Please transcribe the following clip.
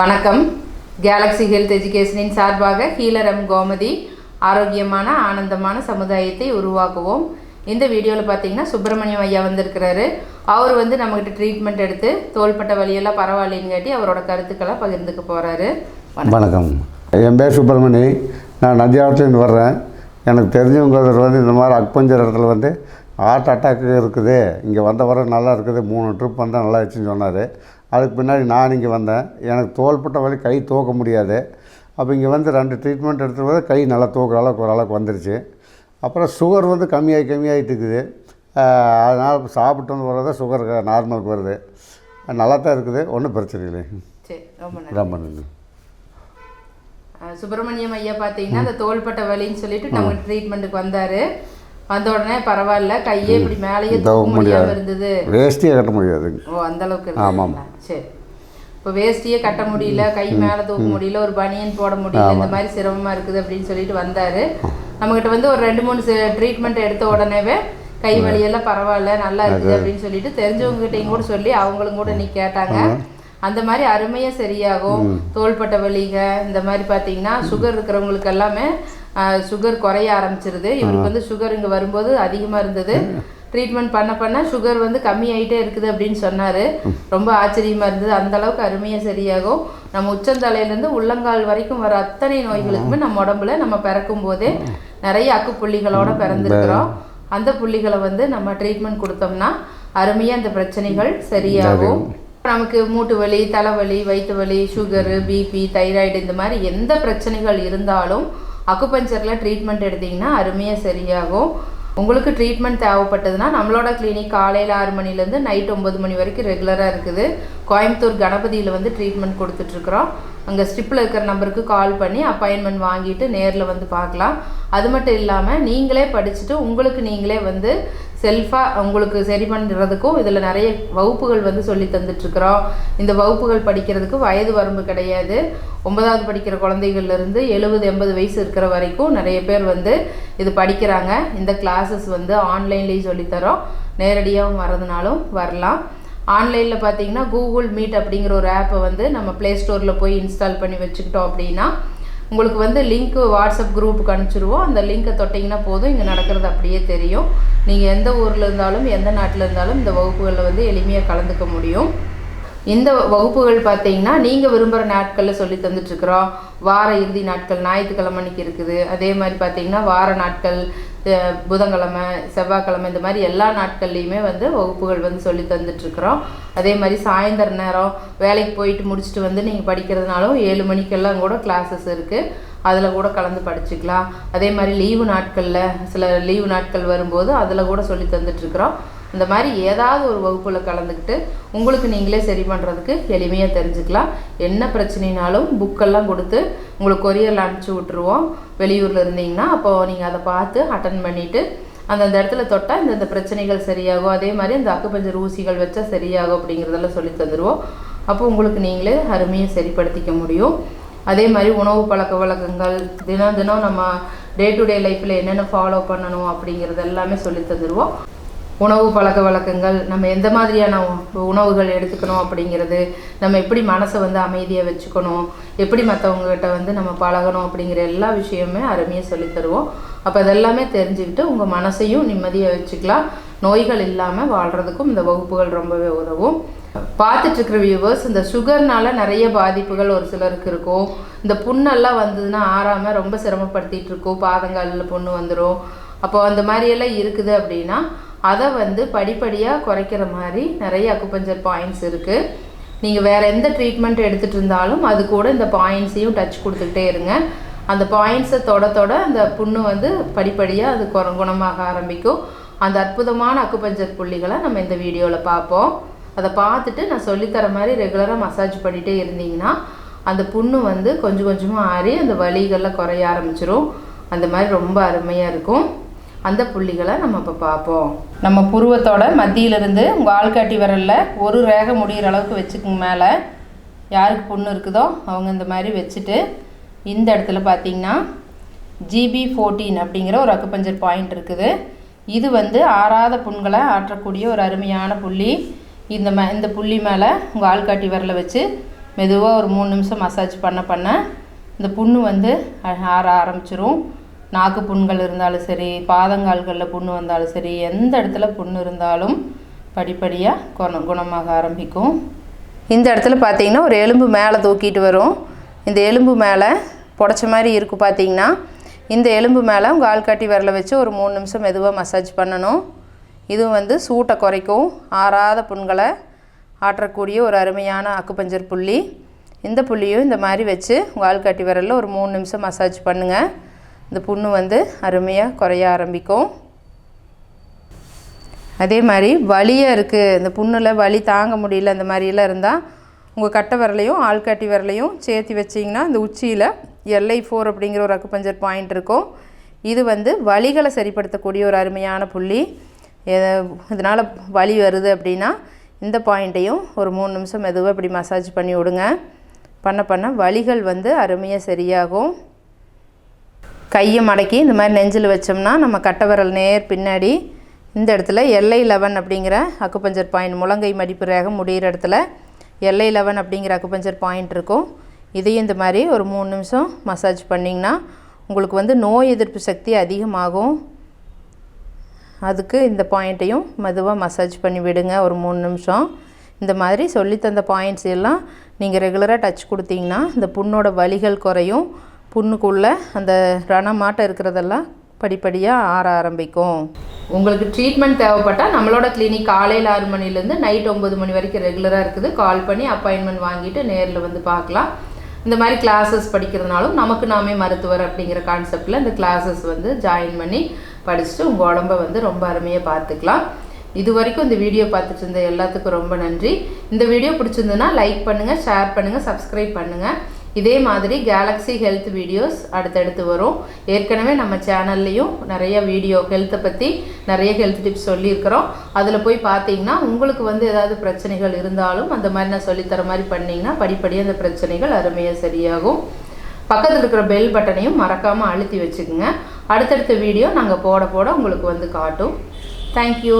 வணக்கம். Galaxy health எஜுகேஷனின் சார்பாக healer M Gomathi ஆரோக்கியமான ஆனந்தமான சமுதாயத்தை உருவாக்குவோம். இந்த வீடியோவில் பார்த்தீங்கன்னா சுப்பிரமணியம் ஐயா வந்திருக்கிறாரு. அவர் வந்து நம்மகிட்ட ட்ரீட்மெண்ட் எடுத்து தோள்பட்ட பரவாயில்லைன்னு பரவாயில்லைங்காட்டி அவரோட கருத்துக்களை பகிர்ந்துக்க போகிறாரு வணக்கம். என் பேர் சுப்பிரமணி. நான் நந்தியாவத்துலேருந்து வர்றேன். எனக்கு தெரிஞ்சவங்க வந்து இந்த மாதிரி அக்பஞ்சர் இடத்துல வந்து ஹார்ட் அட்டாக்கு இருக்குது. இங்கே வந்த வர நல்லா இருக்குது. மூணு ட்ரிப் வந்தால் நல்லா ஆச்சுன்னு சொன்னார். அதுக்கு பின்னாடி நான் இங்கே வந்தேன். எனக்கு தோள்பட்ட வலி கை தூக்க முடியாது. அப்போ இங்கே வந்து ரெண்டு ட்ரீட்மெண்ட் எடுத்து போது கை நல்லா தூக்குற அளவுக்கு ஓரளவுக்கு வந்துருச்சு. அப்புறம் சுகர் வந்து கம்மியாகி கம்மியாகிட்டு இருக்குது. அதனால் இப்போ சாப்பிட்டு வந்து வர்றத சுகர் நார்மலுக்கு வருது. நல்லா தான் இருக்குது. ஒன்றும் பிரச்சனை இல்லை. சரி ரொம்ப நன்றி. சுப்பிரமணியம் ஐயா பார்த்தீங்கன்னா அந்த தோள்பட்ட வலின்னு சொல்லிட்டு நம்ம ட்ரீட்மெண்ட்டுக்கு வந்தார். வந்த உடனே பரவாயில்ல கையே இப்படி மேலேயே தூக்க முடியாது. இருந்தது. வேஷ்டியே கட்ட முடியாது ஓ அந்த அளவுக்கு ஆமாம். சரி இப்போ வேஷ்டியே கட்ட முடியல கை மேலே தூக்க முடியல ஒரு பனியன் போட முடியல இந்த மாதிரி சிரமமா இருக்குது அப்படின்னு சொல்லிட்டு வந்தாரு. நம்மகிட்ட வந்து ஒரு ரெண்டு மூணு ட்ரீட்மெண்ட் எடுத்த உடனேவே கை வலியெல்லாம் பரவாயில்ல நல்லா இருக்குது அப்படின்னு சொல்லிட்டு தெரிஞ்சவங்க கிட்டையும் கூட சொல்லி அவங்களும் கூட நீ கேட்டாங்க. அந்த மாதிரி அருமையா சரியாகும். தோள்பட்ட வலிக இந்த மாதிரி பார்த்தீங்கன்னா சுகர் இருக்கிறவங்களுக்கு எல்லாமே சுகர் குறைய ஆரம்பிச்சிருது. இவருக்கு வந்து சுகர் இங்கே வரும்போது அதிகமாக இருந்தது. ட்ரீட்மெண்ட் பண்ண பண்ண சுகர் வந்து கம்மி ஆயிட்டே இருக்குது அப்படின்னு சொன்னாரு. ரொம்ப ஆச்சரியமா இருந்தது. அந்த அளவுக்கு அருமையா சரியாகும். நம்ம உச்சந்தலையிலேருந்து உள்ளங்கால் வரைக்கும் வர அத்தனை நோய்களுக்குமே நம்ம உடம்புல நம்ம பிறக்கும் போதே நிறைய அக்கு புள்ளிகளோட பிறந்திருக்கிறோம். அந்த புள்ளிகளை வந்து நம்ம ட்ரீட்மெண்ட் கொடுத்தோம்னா அருமையா அந்த பிரச்சனைகள் சரியாகும். நமக்கு மூட்டு வலி தலைவலி வயிற்று வலி சுகரு பிபி தைராய்டு இந்த மாதிரி எந்த பிரச்சனைகள் இருந்தாலும் அக்குபஞ்சரில் ட்ரீட்மெண்ட் எடுத்தீங்கன்னா அருமையாக சரியாகும். உங்களுக்கு ட்ரீட்மெண்ட் தேவைப்பட்டதுன்னா நம்மளோட கிளினிக் காலையில் ஆறு மணிலேருந்து நைட் ஒம்பது மணி வரைக்கும் ரெகுலராக இருக்குது. கோயம்புத்தூர் கணபதியில் வந்து ட்ரீட்மெண்ட் கொடுத்துட்ருக்குறோம். அங்கே ஸ்ட்ரிப்பில் இருக்கிற நம்பருக்கு கால் பண்ணி அப்பாயின்மெண்ட் வாங்கிட்டு நேரில் வந்து பார்க்கலாம். அது மட்டும் இல்லாமல் நீங்களே படிச்சுட்டு உங்களுக்கு நீங்களே வந்து செல்ஃபாக உங்களுக்கு சரி பண்ணுறதுக்கும் இதில் நிறைய வகுப்புகள் வந்து சொல்லி தந்துட்டுருக்குறோம். இந்த வகுப்புகள் படிக்கிறதுக்கு வயது வரம்பு கிடையாது. ஒன்பதாவது படிக்கிற குழந்தைகள்லேருந்து எழுபது எண்பது வயசு இருக்கிற வரைக்கும் நிறைய பேர் வந்து இது படிக்கிறாங்க. இந்த கிளாஸஸ் வந்து ஆன்லைன்லேயும் சொல்லித்தரோம் நேரடியாகவும் வரதுனாலும் வரலாம். ஆன்லைனில் பார்த்தீங்கன்னா கூகுள் மீட் அப்படிங்கிற ஒரு ஆப்பை வந்து நம்ம ப்ளே ஸ்டோரில் போய் இன்ஸ்டால் பண்ணி வச்சுக்கிட்டோம் அப்படின்னா உங்களுக்கு வந்து லிங்க்கு வாட்ஸ்அப் குரூப்புக்கு அனுப்பிச்சிருவோம். அந்த லிங்கை தொட்டிங்கன்னா போதும். இங்கே நடக்கிறது அப்படியே தெரியும். நீங்கள் எந்த ஊரில் இருந்தாலும் எந்த நாட்டில் இருந்தாலும் இந்த வகுப்புகளில் வந்து எளிமையாக கலந்துக்க முடியும். இந்த வகுப்புகள் பார்த்தீங்கன்னா நீங்கள் விரும்புகிற நாட்களில் சொல்லி தந்துட்டுருக்குறோம் வார இறுதி நாட்கள் ஞாயிற்றுக்கிழமை அன்னைக்கு இருக்குது. அதே மாதிரி பார்த்தீங்கன்னா வார நாட்கள் புதன்கிழமை செவ்வாய்க்கிழமை இந்த மாதிரி எல்லா நாட்கள்லேயுமே வந்து வகுப்புகள் வந்து சொல்லி தந்துட்டுருக்குறோம். அதே மாதிரி சாயந்தர நேரம் வேலைக்கு போயிட்டு முடிச்சுட்டு வந்து நீங்கள் படிக்கிறதுனாலும் ஏழு மணிக்கெல்லாம் கூட கிளாஸஸ் இருக்குது அதில் கூட கலந்து படிச்சுக்கலாம். அதே மாதிரி லீவு நாட்களில் சில லீவு நாட்கள் வரும்போது அதில் கூட சொல்லி தந்துட்டுருக்குறோம். இந்த மாதிரி ஏதாவது ஒரு வகுப்பில் கலந்துக்கிட்டு உங்களுக்கு நீங்களே சரி பண்ணுறதுக்கு எளிமையாக தெரிஞ்சுக்கலாம். என்ன பிரச்சனைனாலும் புக்கெல்லாம் கொடுத்து உங்களுக்கு கொரியரில் அனுப்பிச்சி விட்ருவோம் வெளியூரில் இருந்தீங்கன்னா அப்போது நீங்கள் அதை பார்த்து அட்டன் பண்ணிவிட்டு அந்தந்த இடத்துல தொட்டால் இந்தந்த பிரச்சனைகள் சரியாகும். அதே மாதிரி இந்த அக்குப்பஞ்சர் ஊசிகள் வச்சா சரியாகும் அப்படிங்கிறதெல்லாம் சொல்லி தந்துடுவோம் அப்போ உங்களுக்கு நீங்களே அருமையை சரிப்படுத்திக்க முடியும். அதே மாதிரி உணவு பழக்க வழக்கங்கள் தினம் தினம் நம்ம டே டு டே லைஃப்பில் என்னென்ன ஃபாலோ பண்ணணும் அப்படிங்கிறது எல்லாமே சொல்லி தந்துடுவோம் உணவு பழக்க வழக்கங்கள் நம்ம எந்த மாதிரியான உ- உணவுகள் எடுத்துக்கணும் அப்படிங்கிறது நம்ம எப்படி மனசை வந்து அமைதியாக வச்சுக்கணும் எப்படி மற்றவங்ககிட்ட வந்து நம்ம பழகணும் அப்படிங்கிற எல்லா விஷயமுமே அருமையாக சொல்லித் தருவோம். அப்போ அதெல்லாமே தெரிஞ்சுக்கிட்டு உங்கள் மனசையும் நிம்மதியாக வச்சுக்கலாம். நோய்கள் இல்லாமல் வாழ்கிறதுக்கும் இந்த வகுப்புகள் ரொம்பவே உதவும். பார்த்துட்ருக்கிற வியூவர்ஸ் இந்த சுகர்னால நிறைய பாதிப்புகள் ஒரு சிலருக்கு இருக்கும். இந்த புண்ணெல்லாம் வந்ததுன்னா ஆறாமல் ரொம்ப சிரமப்படுத்திகிட்டு இருக்கும். பாதங்காலில் புண்ணு வந்துடும் அப்போ அந்த மாதிரியெல்லாம் இருக்குது அப்படின்னா அதை வந்து படிப்படியாக குறைக்கிற மாதிரி நிறைய அக்குபஞ்சர் பாயிண்ட்ஸ் இருக்குது நீங்கள் வேறு எந்த ட்ரீட்மெண்ட் எடுத்துகிட்டு இருந்தாலும் அது கூட இந்த பாயிண்ட்ஸையும் டச் கொடுத்துக்கிட்டே இருங்க. அந்த பாயிண்ட்ஸை தொட தொட அந்த புண்ணு வந்து படிப்படியாக அது குற குணமாக ஆரம்பிக்கும். அந்த அற்புதமான அக்குபஞ்சர் புள்ளிகளை நம்ம இந்த வீடியோவில் பார்ப்போம். அதை பார்த்துட்டு நான் சொல்லித்தர மாதிரி ரெகுலராக மசாஜ் பண்ணிகிட்டே இருந்தீங்கன்னா அந்த புண்ணு வந்து கொஞ்சம் கொஞ்சமாக ஆறி அந்த வலிகளில் குறைய ஆரம்பிச்சிரும். அந்த மாதிரி ரொம்ப அருமையாக இருக்கும். அந்த புள்ளிகளை நம்ம இப்போ பார்ப்போம். நம்ம புருவத்தோட மத்தியிலிருந்து உங்கள் ஆள்காட்டி விரலில் ஒரு ரேகை முடிகிற அளவுக்கு வச்சுக்குங்க மேலே. யாருக்கு புண்ணு இருக்குதோ அவங்க இந்த மாதிரி வச்சுட்டு இந்த இடத்துல பார்த்தீங்கன்னா ஜிபி ஃபோர்டீன் அப்படிங்கிற ஒரு அக்குப்பஞ்சர் பாயிண்ட் இருக்குது. இது வந்து ஆறாத புண்களை ஆற்றக்கூடிய ஒரு அருமையான புள்ளி. இந்த ம இந்த புள்ளி மேலே உங்கள் ஆள்காட்டி விரலை வச்சு மெதுவாக ஒரு மூணு நிமிஷம் மசாஜ் பண்ண பண்ண இந்த புண்ணு வந்து ஆற ஆரம்பிச்சிரும். நாக்கு புண்கள் இருந்தாலும் சரி பாதங்கால்களில் புண்ணு வந்தாலும் சரி எந்த இடத்துல புண்ணு இருந்தாலும் படிப்படியாக குணம் குணமாக ஆரம்பிக்கும். இந்த இடத்துல பார்த்தீங்கன்னா ஒரு எலும்பு மேலே தூக்கிட்டு வரும். இந்த எலும்பு மேலே புடச்ச மாதிரி இருக்குது பார்த்தீங்கன்னா இந்த எலும்பு மேலே உங்கள் ஆள்காட்டி விரலை வச்சு ஒரு மூணு நிமிஷம் மெதுவாக மசாஜ் பண்ணணும். இதுவும் வந்து சூட்டை குறைக்கும். ஆறாத புண்களை ஆற்றக்கூடிய ஒரு அருமையான அக்குப்பஞ்சர் புள்ளி. இந்த புள்ளியும் இந்த மாதிரி வச்சு உங்கள் ஆள்காட்டி விரலில் ஒரு மூணு நிமிஷம் மசாஜ் பண்ணுங்கள் இந்த புண்ணு வந்து அருமையாக குறைய ஆரம்பிக்கும். அதே மாதிரி வலியாக இருக்குது இந்த புண்ணில் வலி தாங்க முடியல அந்த மாதிரியெல்லாம் இருந்தால் உங்கள் கட்டை விரலையும் ஆள்காட்டி விரலையும் சேர்த்து வச்சிங்கன்னா இந்த உச்சியில் எல்ஐ ஃபோர் அப்படிங்கிற ஒரு அக்குப்பஞ்சர் பாயிண்ட் இருக்கும். இது வந்து வலிகளை சரிப்படுத்தக்கூடிய ஒரு அருமையான புள்ளி. இதனால் வலி வருது அப்படின்னா இந்த பாயிண்ட்டையும் ஒரு மூணு நிமிஷம் மெதுவாக இப்படி மசாஜ் பண்ணி விடுங்க. பண்ண பண்ண வலிகள் வந்து அருமையாக சரியாகும். கையை மடக்கி இந்த மாதிரி நெஞ்சில் வச்சோம்னா நம்ம கட்டவரல் நேர் பின்னாடி இந்த இடத்துல எல்ஐ லெவன் அப்படிங்கிற அக்குப்பஞ்சர் பாயிண்ட் முழங்கை மடிப்பு ரேகம் முடிகிற இடத்துல எல்ஐ லெவன் அப்படிங்கிற அக்குப்பஞ்சர் பாயிண்ட் இருக்கும். இதையும் இந்த மாதிரி ஒரு மூணு நிமிஷம் மசாஜ் பண்ணிங்கன்னா உங்களுக்கு வந்து நோய் எதிர்ப்பு சக்தி அதிகமாகும். அதுக்கு இந்த பாயிண்ட்டையும் மெதுவாக மசாஜ் பண்ணி விடுங்க ஒரு மூணு நிமிஷம். இந்த மாதிரி சொல்லித்தந்த பாயிண்ட்ஸ் எல்லாம் நீங்கள் ரெகுலராக டச் கொடுத்தீங்கன்னா இந்த புண்ணோட வலிகள் குறையும். புண்ணுக்குள்ளே அந்த ரணமாட்டம் இருக்கிறதெல்லாம் படிப்படியாக ஆற ஆரம்பிக்கும். உங்களுக்கு ட்ரீட்மெண்ட் தேவைப்பட்டால் நம்மளோட கிளினிக் காலையில் ஆறு மணிலேருந்து நைட் ஒம்பது மணி வரைக்கும் ரெகுலராக இருக்குது. கால் பண்ணி அப்பாயின்மெண்ட் வாங்கிட்டு நேரில் வந்து பார்க்கலாம். இந்த மாதிரி கிளாஸஸ் படிக்கிறதுனாலும் நமக்கு நாமே மருத்துவர் அப்படிங்கிற கான்செப்டில் இந்த கிளாஸஸ் வந்து ஜாயின் பண்ணி படிச்சுட்டு உங்கள் உடம்ப வந்து ரொம்ப அருமையாக பார்த்துக்கலாம். இது வரைக்கும் இந்த வீடியோ பார்த்துட்டு இருந்த எல்லாத்துக்கும் ரொம்ப நன்றி. இந்த வீடியோ பிடிச்சிருந்ததுன்னா லைக் பண்ணுங்கள் ஷேர் பண்ணுங்கள் சப்ஸ்கிரைப் பண்ணுங்கள் இதே மாதிரி கேலக்ஸி ஹெல்த் வீடியோஸ் அடுத்தடுத்து வரும். ஏற்கனவே நம்ம சேனல்லையும் நிறைய வீடியோ ஹெல்த்தை பற்றி நிறைய ஹெல்த் டிப்ஸ் சொல்லியிருக்கிறோம். அதில் போய் பார்த்தீங்கன்னா உங்களுக்கு வந்து ஏதாவது பிரச்சனைகள் இருந்தாலும் அந்த மாதிரி நான் சொல்லித்தர மாதிரி பண்ணிங்கன்னா படிப்படியாக அந்த பிரச்சனைகள் அருமையாக சரியாகும். பக்கத்தில் இருக்கிற பெல் பட்டனையும் மறக்காமல் அழுத்தி வச்சுக்கோங்க. அடுத்தடுத்த வீடியோ நாங்கள் போட போட உங்களுக்கு வந்து காட்டும். தேங்க்யூ